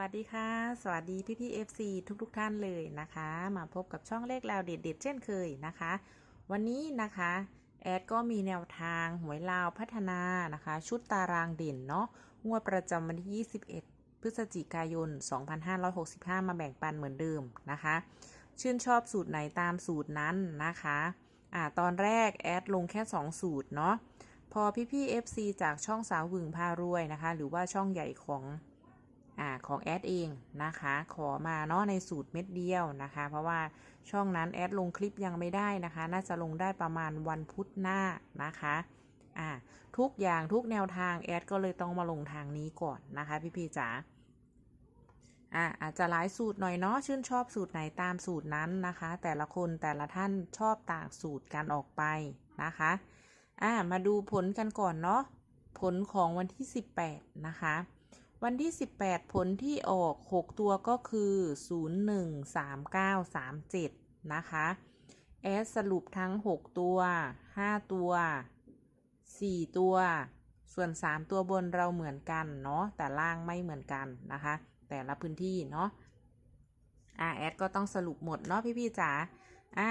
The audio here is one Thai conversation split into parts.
วัสดีค่ะ สวัสดีพี่พี่ FC ทุกทุกท่านเลยนะคะ มาพบกับช่องเลขลาวเด็ดๆเช่นเคยนะคะ วันนี้นะคะ แอดก็มีแนวทางหวยลาวพัฒนานะคะ ชุดตารางเด่นเนาะงวดประจำวันที่ 21 พฤศจิกายน 2565 มาแบ่งปันเหมือนเดิมนะคะ ชื่นชอบสูตรไหนตามสูตรนั้นนะคะอ่าตอนแรกแอดลงแค่ 2 สูตรเนาะพอพี่พี่ๆ FC จากช่องสาวหวึงพารวยนะคะ หรือว่าช่องใหญ่ของ อของแอดเองนะคะ ขอมาเนาะในสูตรเม็ดเดียวนะคะ เพราะว่าช่องนั้นแอดลงคลิปยังไม่ได้นะคะ น่าจะลงได้ประมาณวันพุธหน้านะคะอ่าทุกอย่างทุกแนวทางแอดก็เลยต้องมาลงทางนี้ก่อนนะคะ พี่พี่จ๋าอ่าอาจจะหลายสูตรหน่อยเนาะชื่นชอบสูตรไหนตามสูตรนั้นนะคะ แต่ละคนแต่ละท่านชอบต่างสูตรกันออกไปนะคะอ่ามาดูผลกันก่อนเนาะผลของวันที่ 18 นะคะ วันที่ 18 ผลที่ออก 6 ตัวก็คือ 013937 นะคะ แอดสรุปทั้ง 6 ตัว 5 ตัว 4 ตัว ส่วน 3 ตัวบนเราเหมือนกันเนาะ แต่ล่างไม่เหมือนกันนะคะ แต่ละพื้นที่เนาะ อ่า แอดก็ต้องสรุปหมดเนาะพี่ๆจ๋า อ่า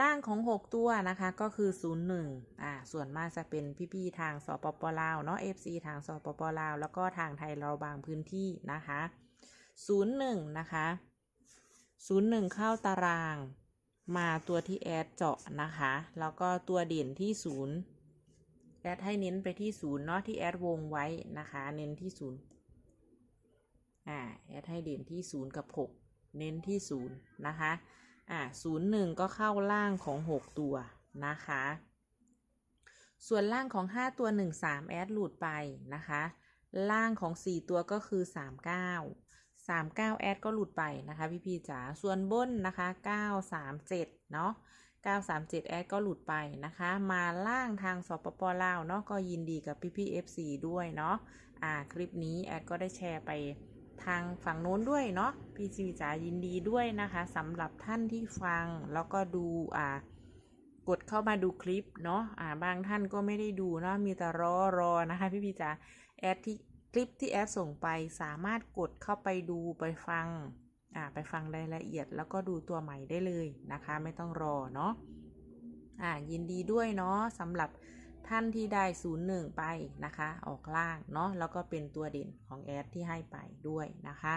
ล่างของ 6 ตัวนะคะก็คือ 01อ่าส่วนมากจะเป็นพี่ๆทางสปปลาวเนาะ FC ทางสปปลาว แล้วก็ทางไทยเราบางพื้นที่นะคะ 01 นะคะ 01 เข้าตารางมาตัวที่แอดเจาะนะคะ แล้วก็ตัวเด่นที่ 0 แอดให้เน้นไปที่ 0 เนาะที่แอดวงไว้นะคะ เน้นที่ 0 อ่าแอดให้เด่นที่ 0 กับ 6 เน้นที่ 0 นะคะ อ่าศูนย์หนึ่งก็เข้าล่างของ 6 ตัวนะคะ ส่วนล่างของ 5 ตัว 1 3 แอดหลุดไปนะคะ ล่างของ 4 ตัวก็คือ 39 39 แอดก็หลุดไปนะคะพี่พี่จ๋า ส่วนบนนะคะ 937 เนาะ937 แอดก็หลุดไปนะคะ มาล่างทางสปปลาวเนาะก็ยินดีกับพี่พี่ๆ FC ด้วยเนาะ อ่าคลิปนี้แอดก็ได้แชร์ไป ทางฝั่งโน้นด้วยเนาะพี่ซีจ๋ายินดีด้วยนะคะสำหรับท่านที่ฟังแล้วก็ดูอ่ากดเข้ามาดูคลิปเนาะอ่าบางท่านก็ไม่ได้ดูเนาะมีแต่รอรอนะคะพี่พี่จ๋าแอดที่คลิปที่แอดส่งไปสามารถกดเข้าไปดูไปฟังอ่าไปฟังรายละเอียด แล้วก็ดูตัวใหม่ได้เลยนะคะ ไม่ต้องรอเนาะอ่ายินดีด้วยเนาะสำหรับ ท่านที่ได้ 01 ไปนะคะ ออกล่างเนาะแล้วก็เป็นตัวเด่นของแอดที่ให้ไปด้วยนะคะ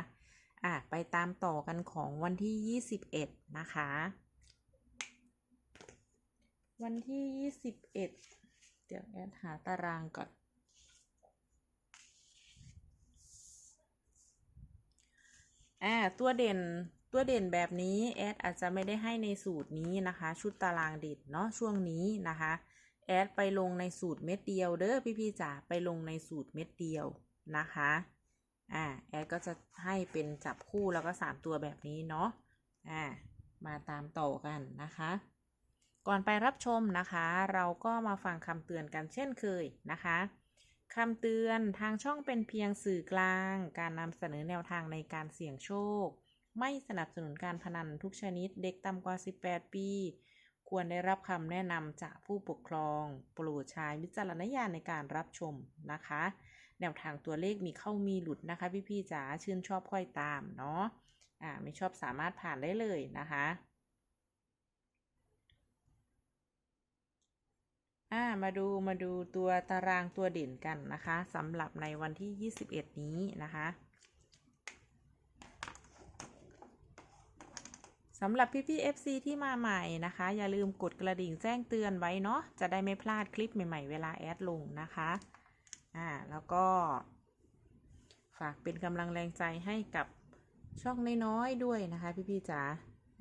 อะไปตามต่อกันของวันที่ 21 นะคะ วันที่ 21 เดี๋ยวแอดหาตารางก่อนอ่าตัวเด่นตัวเด่นแบบนี้แอดอาจจะไม่ได้ให้ในสูตรนี้นะคะ ชุดตารางเด่นเนาะช่วงนี้นะคะ แอดไปลงในสูตรเม็ดเดียวเด้อพี่ๆจ๋าไปลงในสูตรเม็ดเดียวนะคะอ่าแอดก็จะให้เป็นจับคู่แล้วก็สามตัวแบบนี้เนาะอ่ามาตามต่อกันนะคะ ก่อนไปรับชมนะคะ เราก็มาฟังคำเตือนกันเช่นเคยนะคะคำเตือนทางช่องเป็นเพียงสื่อกลาง การนำเสนอแนวทางในการเสี่ยงโชค ไม่สนับสนุนการพนันทุกชนิดเด็กต่ำกว่า 18 ปี ควรได้รับคำแนะนำจากผู้ปกครอง โปรดใช้วิจารณญาณในการรับชมนะคะ แนวทางตัวเลขมีเข้ามีหลุดนะคะ พี่ๆจ๋าชื่นชอบค่อยตามเนาะอ่าไม่ชอบสามารถผ่านได้เลยนะคะอ่ามาดูมาดูตัวตารางตัวเด่นกันนะคะสำหรับในวันที่ 21 นี้นะคะ สำหรับพี่ๆ FC ที่มาใหม่นะคะ อย่าลืมกดกระดิ่งแจ้งเตือนไว้เนาะจะได้ไม่พลาดคลิปใหม่ๆ เวลาแอดลงนะคะอ่าแล้วก็ ฝากเป็นกำลังแรงใจให้กับช่องน้อยๆด้วยนะคะ พี่ๆจ๋า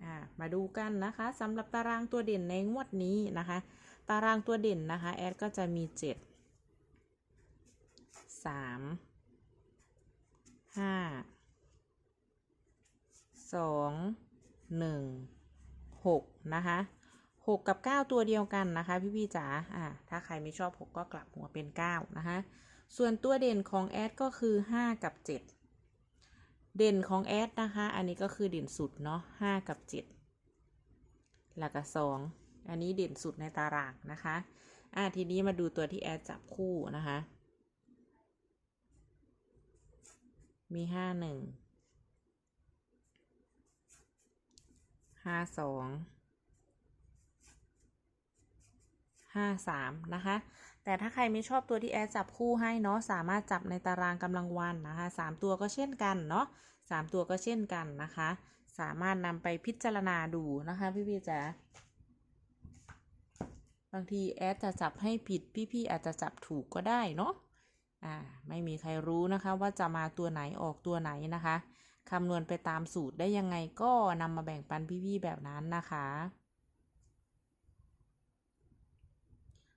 อ่ามาดูกันนะคะสำหรับตารางตัวเด่นในงวดนี้นะคะ ตารางตัวเด่นนะคะ แอดก็จะมีเจ็ดสามห้าสองหนึ่งหกนะคะหกกับเก้าตัวเดียวกันนะคะ พี่พี่จ๋าอ่าถ้าใครไม่ชอบหกก็กลับหัวเป็นเก้านะคะ ส่วนตัวเด่นของแอดก็คือห้ากับเจ็ดเด่นของแอดนะคะ อันนี้ก็คือเด่นสุดเนาะห้ากับเจ็ดแล้วก็สองอันนี้เด่นสุดในตารางนะคะอ่าทีนี้มาดูตัวที่แอดจับคู่นะคะ มีห้า ห้าสองห้าสามนะคะ แต่ถ้าใครไม่ชอบตัวที่แอดจับคู่ให้เนาะสามารถจับในตารางกำลังวันนะคะสามตัวก็เช่นกันเนาะสามตัวก็เช่นกันนะคะ สามารถนำไปพิจารณาดูนะคะพี่พี่จ๋าบางทีแอดจะจับให้ผิดพี่ๆอาจจะจับถูกก็ได้เนาะอ่าไม่มีใครรู้นะคะว่าจะมาตัวไหนออกตัวไหนนะคะ คำนวณไปตามสูตรได้ยังไงก็นำมาแบ่งปันพี่ๆแบบนั้นนะคะ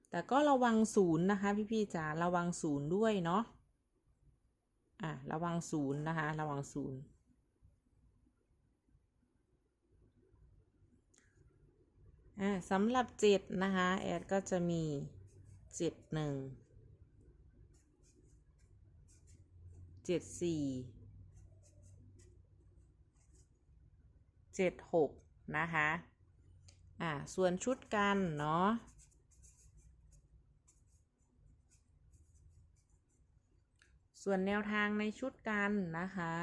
แต่ก็ระวังศูนย์นะคะ พี่ๆจ๋าระวังศูนย์ด้วยเนาะอะระวังศูนย์นะคะ ระวังศูนย์อ่าสำหรับเจ็ดนะคะ แอดก็จะมีเจ็ดหนึ่งเจ็ดสี่ เจ็ดหกนะคะ อ่า ส่วนชุดกันเนาะ ส่วนแนวทางในชุดกันนะคะ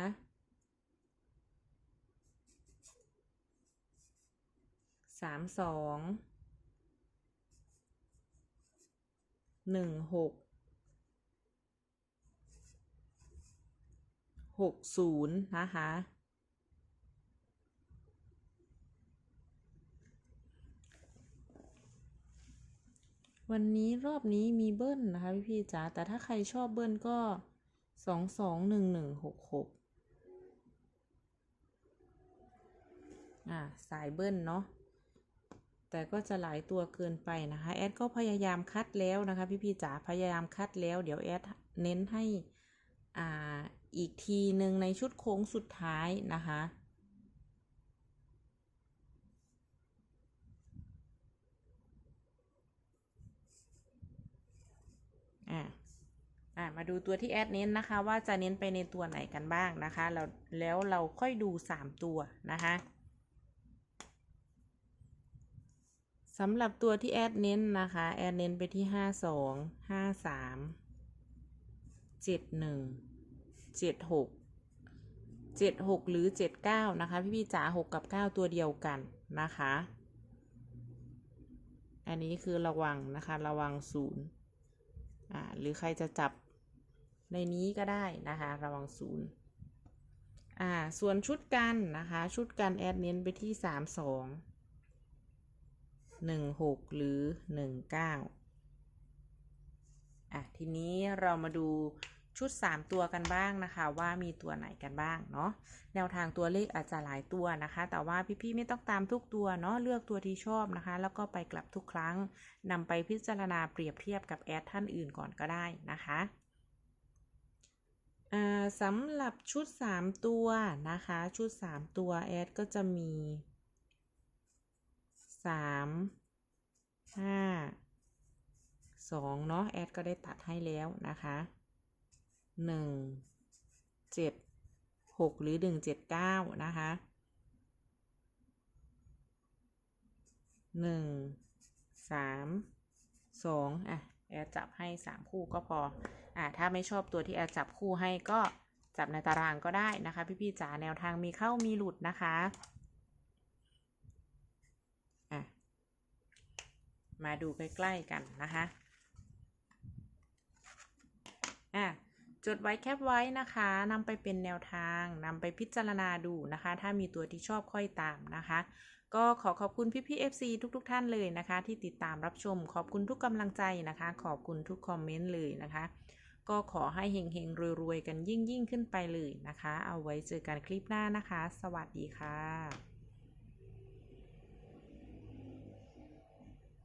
สามสอง หนึ่งหก หกศูนย์นะคะ วันนี้รอบนี้มีเบิ้ลนะคะพี่พี่จ๋าแต่ถ้าใครชอบเบิ้ลก็สองสองหนึ่งหนึ่งหกหกอ่าสายเบิ้ลเนาะแต่ก็จะหลายตัวเกินไปนะคะ แอดก็พยายามคัดแล้วนะคะ พี่พี่จ๋าพยายามคัดแล้ว เดี๋ยวแอดเน้นให้อ่าอีกทีหนึ่งในชุดโค้งสุดท้ายนะคะ อ่าอ่ามาดูตัวที่แอดเน้นนะคะ ว่าจะเน้นไปในตัวไหนกันบ้างนะคะแล้วแล้วเราค่อยดูสามตัวนะคะสำหรับตัวที่แอดเน้นนะคะ แอดเน้นไปที่ห้าสองห้าสามเจ็ดหนึ่งเจ็ดหกเจ็ดหกหรือเจ็ดเก้านะคะ พี่พี่จ๋าหกกับเก้าตัวเดียวกันนะคะ อันนี้คือระวังนะคะระวังศูนย์ หรือใครจะจับในนี้ก็ได้นะคะ ระวังศูนย์อ่า ส่วนชุดกันนะคะ ชุดกันแอดเน้นไปที่สามสองหนึ่งหกหรือหนึ่งเก้าอะ ทีนี้เรามาดู ชุด 3 ตัวกันบ้างนะคะว่ามีตัวไหนกันบ้างเนาะแนวทางตัวเลขอาจจะหลายตัวนะคะ แต่ว่าพี่ๆไม่ต้องตามทุกตัวเนาะเลือกตัวที่ชอบนะคะ แล้วก็ไปกลับทุกครั้งนำไปพิจารณาเปรียบเทียบกับแอดท่านอื่นก่อนก็ได้นะคะสำหรับชุด 3 ตัวนะคะ ชุด 3 ตัวแอดก็จะมี 3 5 2 เนาะแอดก็ได้ตัดให้แล้วนะคะ หนึ่งเจ็ดหกหรือหนึ่งเจ็ดเก้านะคะหนึ่งสามสองอะ แอดจับให้สามคู่ก็พอ อะ ถ้าไม่ชอบตัวที่แอดจับคู่ให้ก็จับในตารางก็ได้นะคะ พี่ๆจ๋าแนวทางมีเข้ามีหลุดนะคะอะมาดูใกล้ ๆ กันนะคะอะ จดไว้แคปไว้นะคะนำไปเป็นแนวทางนำไปพิจารณาดูนะคะ ถ้ามีตัวที่ชอบค่อยตามนะคะ ก็ขอขอบคุณพี่พี่ FC ทุกๆทท่านเลยนะคะ ที่ติดตามรับชมขอบคุณทุกกำลังใจนะคะ ขอบคุณทุกคอมเมนต์เลยนะคะ ก็ขอให้เฮงๆรวยๆกันยิ่งยิ่งๆขึ้นไปเลยนะคะ เอาไว้เจอกันคลิปหน้านะคะ สวัสดีค่ะ